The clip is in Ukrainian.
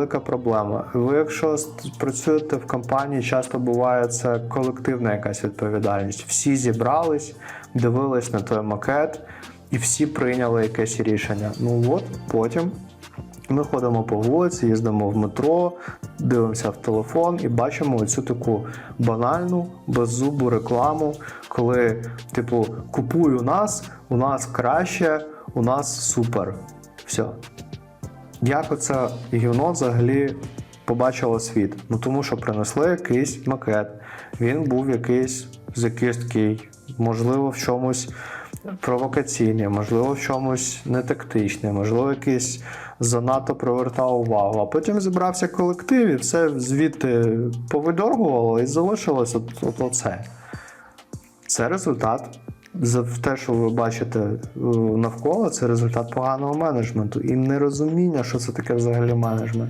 велика проблема. Ви, якщо працюєте в компанії, часто буває це колективна якась відповідальність. Всі зібрались, дивились на той макет, і всі прийняли якесь рішення. Ну от потім ми ходимо по вулиці, їздимо в метро, дивимося в телефон і бачимо цю таку банальну, беззубу рекламу, коли, типу, купуй у нас, у нас краще, у нас супер. Все. Як оце гівно взагалі побачило світ? Ну тому що принесли якийсь макет. Він був якийсь закисткий, можливо, в чомусь провокаційний, можливо, в чомусь нетактичний, можливо, якийсь занадто привертав увагу. А потім зібрався колектив і все звідти повидоргувало і залишилось от, от оце. Це результат. За те, що ви бачите е, навколо, це результат поганого менеджменту і нерозуміння, що це таке взагалі менеджмент.